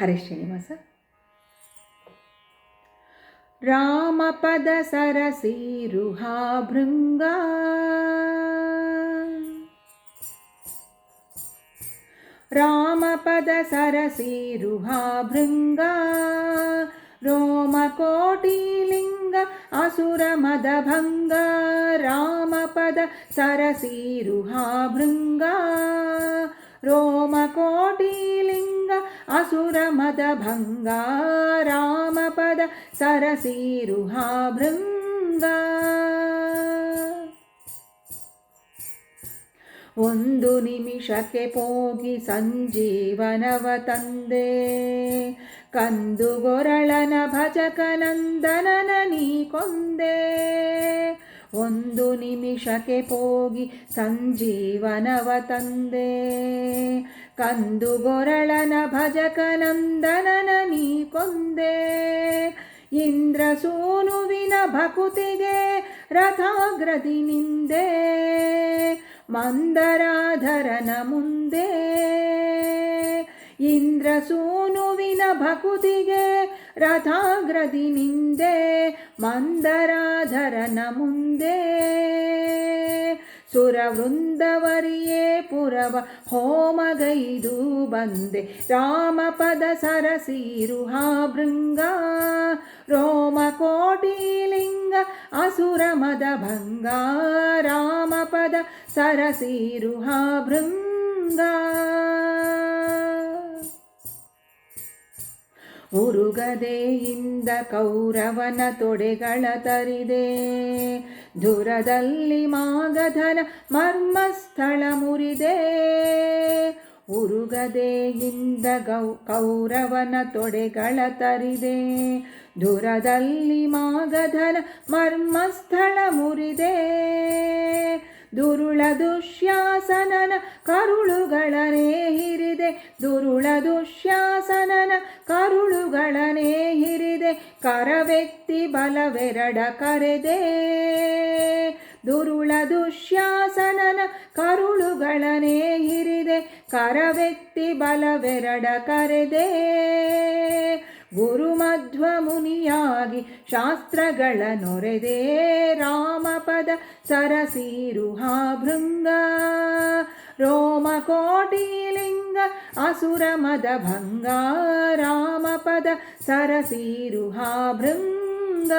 हरिश्रीनिवास रामपदसरसीरुहाभृङ्गा रामपदसरसीरुहाभृङ्गा भृङ्गा। रोमकोटिलिङ्ग असुरमदभङ्गा। रामपद सरसीरुहा रोमकोटिलिङ्ग ಲಿಂಗ ಅಸುರ ಮದ ಭಂಗ ರಾಮಪದ ಸರಸೀರುಹಾ ಭೃಂಗ. ಒಂದು ನಿಮಿಷಕ್ಕೆ ಪೋಗಿ ಸಂಜೀವನವ ತಂದೆ ಕಂದುಗೊರಳನ ಭಜಕನಂದನನ ನೀ ಕೊಂದೆ. ಒಂದು ನಿಮಿಷಕ್ಕೆ ಪೋಗಿ ಸಂಜೀವನವ ತಂದೆ. ಕಂದುಗೊರಳನ ಭಜಕನಂದನನ ನೀ ಕೊಂದೆ. ಇಂದ್ರ ಸೋನುವಿನ ಭಕುತಿಗೆ ರಥಾಗ್ರದಿ ನಿಂದೆ. ಮಂದರಾಧರನ ಮುಂದೆ. ಇಂದ್ರ ಸೋನುವಿನ ಭಕುತಿಗೆ ರಥಾಗ್ರದಿ ನಿಂದೆ, ಮಂದರಾಧರನ ಮುಂದೆ. ಸುರವೃಂದವರಿಯೇ ಪುರವ ಹೋಮಗೈದು ಬಂದೆ, ರಾಮಪದ ಸರಸೀರುಹಾ ಭೃಂಗ. ರೋಮಕೋಟಿಲಿಂಗ ಅಸುರಮದ ಭಂಗ, ರಾಮಪದ ಸರಸೀರುಹಾ ಭೃಂಗ. ಉರುಗದೆಯಿಂದ ಕೌರವನ ತೊಡೆಗಳ ತರಿದೆ. ದುರದಲ್ಲಿ ಮಾಗಧನ ಮರ್ಮಸ್ಥಳ ಮುರಿದೆ. ಉರುಗದೆಯಿಂದ ಗೌ, ಕೌರವನ ತೊಡೆಗಳ ತರಿದೆ. ದುರದಲ್ಲಿ ಮಾಗಧನ ಮರ್ಮಸ್ಥಳ ಮುರಿದೆ. ದುರುಳ ದುಶ್ಯಾಸನನ ಕರುಳುಗಳನೇ ಹಿರಿದೆ. ದುರುಳ ದುಶ್ಯಾಸನನ ಕರುಳುಗಳನೇ ಹಿರಿದೆ. ಕರವೆತ್ತಿ ಬಲವೆರಡ ಕರೆದೆ. ದುರುಳ ದುಶ್ಯಾಸನನ ಕರುಳುಗಳನೇ ಹಿರಿದೆ. ಕರವೆತ್ತಿ ಬಲವೆರಡ ಕರೆದೆ. ಗುರುಮಧ್ವ ಮುನಿಯಾಗಿ ಶಾಸ್ತ್ರಗಳ ನೊರೆದೆ ರಾಮಪದ ಸರಸೀರುಹಾ ಭೃಂಗ. ರೋಮಕೋಟಿಲಿಂಗ ಅಸುರ ಮದ ಭಂಗ. ರಾಮಪದ ಸರಸೀರುಹಾ ಭೃಂಗ.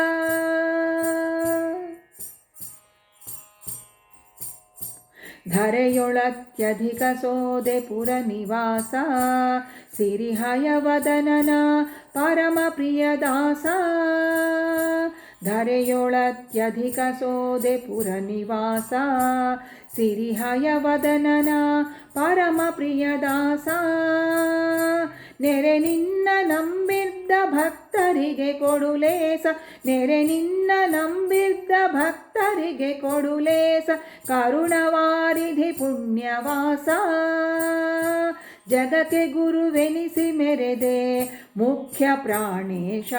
ಧರೆಯೊಳತ್ಯಧಿಕ ಸೋದೆ ಪುರ ನಿವಾಸ ಸಿರಿಹಯವದನನ ಪರಮ ಪ್ರಿಯದಾಸ ಧರೆಯೊಳತ್ಯಧಿಕ ಸೋದೆ ಪುರ ನಿವಾಸ ಸಿರಿಹಯವದನನ ಪರಮ ಪ್ರಿಯದಾಸ ನೆರೆ ನಿನ್ನ ನಂಬಿದ್ದ ಭಕ್ತರಿಗೆ ಕೊಡುಲೇಸ ನೆರೆ ನಿನ್ನ ನಂಬಿದ್ದ ಭಕ್ತರಿಗೆ ಕೊಡುಲೇಸ ಕರುಣವಾರಿಧಿ ಪುಣ್ಯವಾಸ. ಜಗಕ್ಕೆ ಗುರುವೆನಿಸಿ ಮೆರೆದೆ, ಮುಖ್ಯ ಪ್ರಾಣೇಶ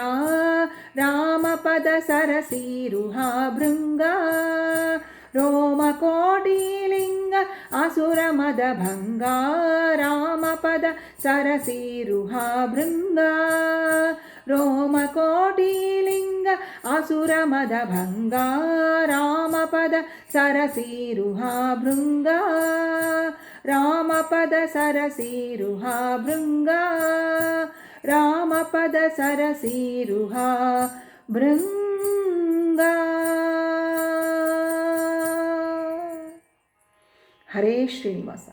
ರಾಮಪದ ಸರಸೀರುಹಾ ಭೃಂಗ ರೋಮಕೋಟಿಲಿಂಗ ಅಸುರ ಮದ ಭಂಗ ರಾಮಪದ ಸರಸೀರುಹಾ ಭೃಂಗ ರೋಮಕೋಟಿಲಿಂಗ ಅಸುರ ಮದ ಭಂಗ ರಾಮಪದ ಸರಸೀರುಹಾ ಭೃಂಗ रामपदसरसीरुहा भृङ्गा। रामपदसरसीरुहा भृङ्गा। हरे श्रीनिवास।